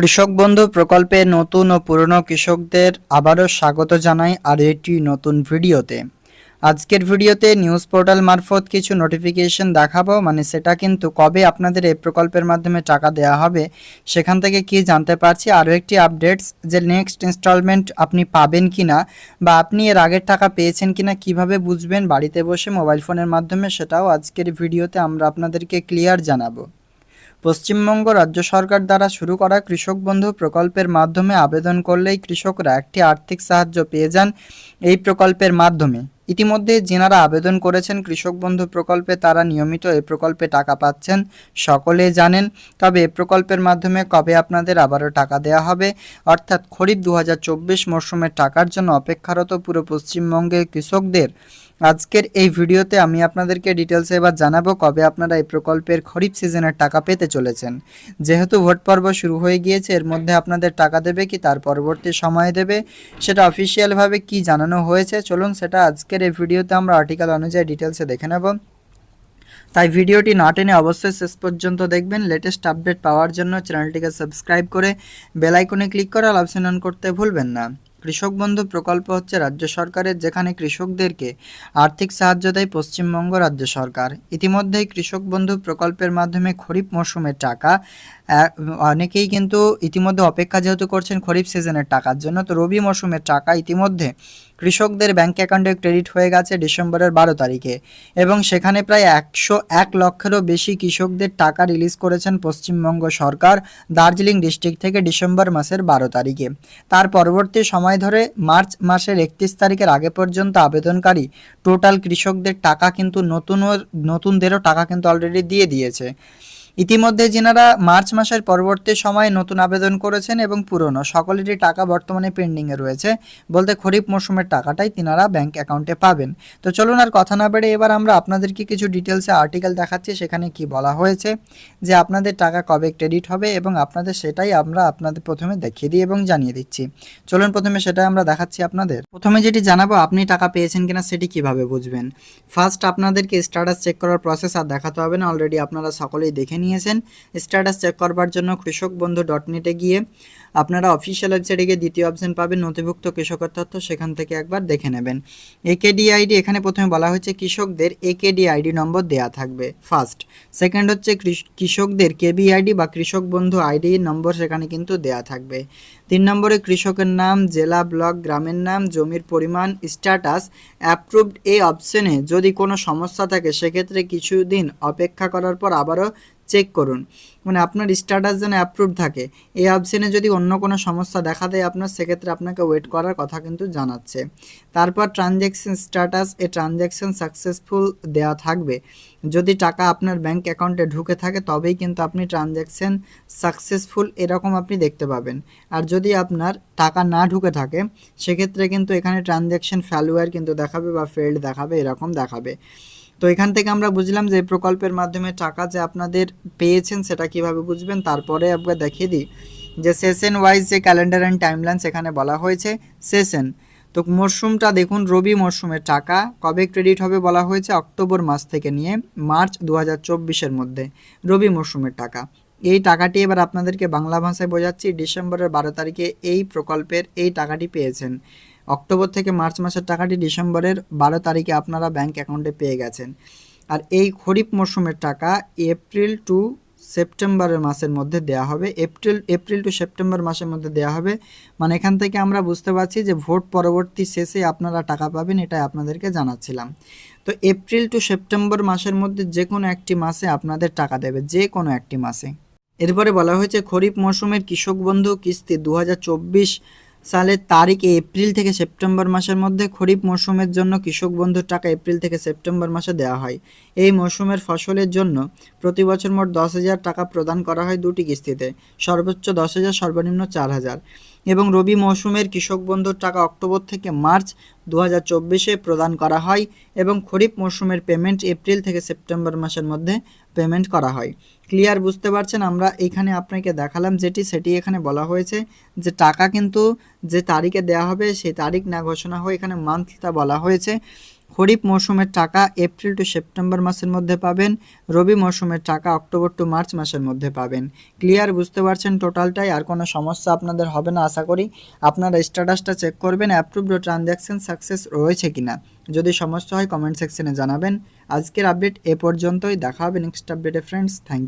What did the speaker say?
কৃষক বন্ধু প্রকল্পে নতুন ও পুরনো কৃষকদের আবারও স্বাগত জানাই আর একটি নতুন ভিডিওতে। আজকের ভিডিওতে নিউজ পোর্টাল মারফত কিছু নোটিফিকেশন দেখাবো মানে সেটা কিন্তু কবে আপনাদের এই প্রকল্পের মাধ্যমে টাকা দেওয়া হবে সেখান থেকে কি জানতে পারছি, আরও একটি আপডেটস যে নেক্সট ইনস্টলমেন্ট আপনি পাবেন কি না বা আপনি এর আগের টাকা পেয়েছেন কিনা কীভাবে বুঝবেন, বাড়িতে বসে মোবাইল ফোনের মাধ্যমে সেটাও আজকের ভিডিওতে আমরা আপনাদেরকে ক্লিয়ার জানাব। পশ্চিমবঙ্গ রাজ্য সরকার দ্বারা শুরু করা কৃষক বন্ধু প্রকল্পের মাধ্যমে আবেদন করলেই কৃষকরা একটি আর্থিক সাহায্য পেয়ে যান এই প্রকল্পের মাধ্যমে। ইতিমধ্যে যেনারা আবেদন করেছেন কৃষক বন্ধু প্রকল্পে, তারা নিয়মিত এই প্রকল্পে টাকা পাচ্ছেন। সকলে জানেন, তবে এই প্রকল্পের মাধ্যমে কবে আপনাদের আবারও টাকা দেওয়া হবে? অর্থাৎ খরিফ দু হাজার চব্বিশ মরশুমের টাকার জন্য অপেক্ষারত পুরো পশ্চিমবঙ্গের কৃষকদের আজকের এই ভিডিওতে আমি আপনাদেরকে ডিটেলসে এবার জানাব কবে আপনারা এই প্রকল্পের খরিফ সিজনের টাকা পেতে চলেছেন। যেহেতু ভোট পর্ব শুরু হয়ে গিয়েছে, এর মধ্যে আপনাদের টাকা দেবে কি, তার পরবর্তী সময়ে দেবে, সেটা অফিসিয়ালভাবে কি জানানো হয়েছে, চলুন সেটা আজকের এই ভিডিওতে আমরা আর্টিকেল অনুযায়ী ডিটেলসে দেখে নেব। তাই ভিডিওটি না টেনে অবশ্যই শেষ পর্যন্ত দেখবেন। লেটেস্ট আপডেট পাওয়ার জন্য চ্যানেলটিকে সাবস্ক্রাইব করে বেল আইকনে ক্লিক করে অপশন অন করতে ভুলবেন না। কৃষক বন্ধু প্রকল্প হচ্ছে রাজ্য সরকারের, যেখানে কৃষকদেরকে আর্থিক সাহায্য দেয় পশ্চিমবঙ্গ রাজ্য সরকার। ইতিমধ্যেই কৃষক বন্ধু প্রকল্পের মাধ্যমে খরিফ মরশুমের টাকা অনেকেই কিন্তু ইতিমধ্যে অপেক্ষা যেহেতু করছেন খরিফ সিজনের টাকার জন্য, তো রবি মরশুমের টাকা ইতিমধ্যে কৃষকদের ব্যাংক অ্যাকাউন্টে ক্রেডিট হয়ে গেছে ডিসেম্বরের বারো তারিখে। এবং সেখানে প্রায় একশো এক লক্ষেরও বেশি কৃষকদের টাকা রিলিজ করেছেন পশ্চিমবঙ্গ সরকার দার্জিলিং ডিস্ট্রিক্ট থেকে ডিসেম্বর মাসের বারো তারিখে। তার পরবর্তী সময় ধরে মার্চ মাসের একত্রিশ তারিখের আগে পর্যন্ত আবেদনকারী টোটাল কৃষকদের টাকা কিন্তু নতুন নতুনদেরও টাকা কিন্তু অলরেডি দিয়ে দিয়েছে। ইতিমধ্যে যেনারা মার্চ মাসের পরবর্তী সময়ে নতুন আবেদন করেছেন এবং পুরনো, সকলেরই টাকা বর্তমানে পেন্ডিংয়ে রয়েছে। বলতে খরিফ মৌসুমের টাকাটাই তিনারা ব্যাংক অ্যাকাউন্টে পাবেন। তো চলুন আর কথা না বেড়ে এবার আমরা আপনাদেরকে কিছু ডিটেলসে আর্টিকেল দেখাচ্ছি, সেখানে কি বলা হয়েছে, যে আপনাদের টাকা কবে ক্রেডিট হবে এবং আপনাদের সেটাই আমরা আপনাদের প্রথমে দেখিয়ে দিই এবং জানিয়ে দিচ্ছি। চলুন প্রথমে সেটাই আমরা দেখাচ্ছি আপনাদের। প্রথমে যেটি জানাব, আপনি টাকা পেয়েছেন কিনা সেটি কীভাবে বুঝবেন? ফার্স্ট আপনাদেরকে স্ট্যাটাস চেক করার প্রসেস আর দেখাতে হবে না অলরেডি আপনারা সকলেই দেখে নিয়েছেন। স্ট্যাটাস চেক করবার জন্য কৃষক বন্ধু ডট নেটে গিয়ে আপনারা অফিসিয়াল ওয়েবসাইটে গিয়ে দ্বিতীয় অপশন পাবেন, নথিভুক্ত কৃষকের তথ্য, সেখান থেকে একবার দেখে নেবেন। একেডি আইডি এখানে প্রথমে বলা হয়েছে কৃষকদের একেডি আইডি নম্বর দেয়া থাকবে ফার্স্ট সেকেন্ড হচ্ছে কৃষ- কৃষকদের কেবি আইডি বা কৃষক বন্ধু আইডি নম্বর সেখানে কিন্তু দেয়া থাকবে। তিন নম্বরে কৃষকের নাম, জেলা, ব্লক, গ্রামের নাম, জমির পরিমাণ স্ট্যাটাস অ্যাপ্রুভড এই অপশনে যদি কোনো সমস্যা থাকে, সেক্ষেত্রে কিছুদিন অপেক্ষা করার পর আবারও চেক করুন। মানে আপনার স্ট্যাটাস যেন অ্যাপ্রুভ থাকে। এই অপশনে যদি অন্য কোনো সমস্যা দেখা দেয় আপনার, সেক্ষেত্রে আপনাকে ওয়েট করার কথা কিন্তু জানাচ্ছে। তারপর ট্রানজ্যাকশন স্ট্যাটাস এ ট্রানজ্যাকশন সাকসেসফুল দেওয়া থাকবে। যদি টাকা আপনার ব্যাংক অ্যাকাউন্টে ঢুকে থাকে, তবেই কিন্তু আপনি ট্রানজ্যাকশন সাকসেসফুল এরকম আপনি দেখতে পাবেন। আর যদি আপনার টাকা না ঢুকে থাকে, সেক্ষেত্রে কিন্তু এখানে ট্রানজ্যাকশন ফ্যালুয়ার কিন্তু দেখাবে বা ফেল্ড দেখাবে, এরকম দেখাবে। তো এখান থেকে আমরা বুঝলাম যে প্রকল্পের মাধ্যমে টাকা যে আপনাদের পেয়েছেন সেটা কীভাবে বুঝবেন? তারপরে আপনাকে দেখিয়ে দিই যে সেশন ওয়াইজ যে ক্যালেন্ডার অ্যান্ড টাইমলাইন সেখানে বলা হয়েছে সেশন তো মরশুমটা দেখুন, রবি মরশুমের টাকা। কবে ক্রেডিট হবে বলা হয়েছে? অক্টোবর মাস থেকে নিয়ে মার্চ দু হাজার মধ্যে রবি মরশুমের টাকা। এই টাকাটি এবার আপনাদেরকে বাংলা ভাষায় বোঝাচ্ছি, ডিসেম্বরের বারো তারিখে এই প্রকল্পের এই টাকাটি পেয়েছেন। অক্টোবর থেকে মার্চ মাসের টাকাটি ডিসেম্বরের বারো তারিখে আপনারা ব্যাংক অ্যাকাউন্টে পেয়ে গেছেন। আর এই খরিফ মরশুমের টাকা এপ্রিল টু সেপ্টেম্বরের মাসের মধ্যে দেওয়া হবে। এপ্রিল এপ্রিল টু সেপ্টেম্বর মাসের মধ্যে দেওয়া হবে। মানে এখান থেকে আমরা বুঝতে পারছি যে ভোট পরবর্তী শেষে আপনারা টাকা পাবেন এটাই আপনাদেরকে জানাচ্ছিলাম। তো এপ্রিল টু সেপ্টেম্বর মাসের মধ্যে যে কোনো একটি মাসে আপনাদের টাকা দেবে, যে কোনো একটি মাসে। এরপরে বলা হয়েছে খরিফ মৌসুমের কৃষক বন্ধু কিস্তি দু হাজার চব্বিশ সালের তারিখে এপ্রিল থেকে সেপ্টেম্বর মাসের মধ্যে খরিফ মৌসুমের জন্য কৃষক বন্ধুর টাকা এপ্রিল থেকে সেপ্টেম্বর মাসে দেওয়া হয়। এই মৌসুমের ফসলের জন্য প্রতি বছর মোট দশ হাজার টাকা প্রদান করা হয় দুটি কিস্তিতে, সর্বোচ্চ দশ হাজার, সর্বনিম্ন চার হাজার। এবং রবি মৌসুমের কৃষক বন্ধুর টাকা অক্টোবর থেকে মার্চ দু হাজার প্রদান করা হয় এবং খরিফ মৌসুমের পেমেন্ট এপ্রিল থেকে সেপ্টেম্বর মাসের মধ্যে পেমেন্ট করা হয়। ক্লিয়ার বুঝতে পারছেন? আমরা এখানে আপনাকে দেখালাম যেটি, সেটি এখানে বলা হয়েছে যে টাকা কিন্তু যে তারিখে দেওয়া হবে, সেই তারিখ না ঘোষণা হয়ে এখানে মান্থটা বলা হয়েছে। খরিফ মৌসুমের টাকা এপ্রিল টু সেপ্টেম্বর মাসের মধ্যে পাবেন, রবি মৌসুমের টাকা অক্টোবর টু মার্চ মাসের মধ্যে পাবেন। ক্লিয়ার বুঝতে পারছেন টোটালটাই? আর কোনো সমস্যা আপনাদের হবে না, আশা করি। আপনারা স্ট্যাটাসটা চেক করবেন অ্যাপ্রুভড ট্রানজ্যাকশন সাকসেস রয়েছে কিনা। যদি সমস্যা হয় কমেন্ট সেকশনে জানাবেন। আজকের আপডেট এ পর্যন্তই। দেখা হবে নেক্সট আপডেটে ফ্রেন্ডস থ্যাংক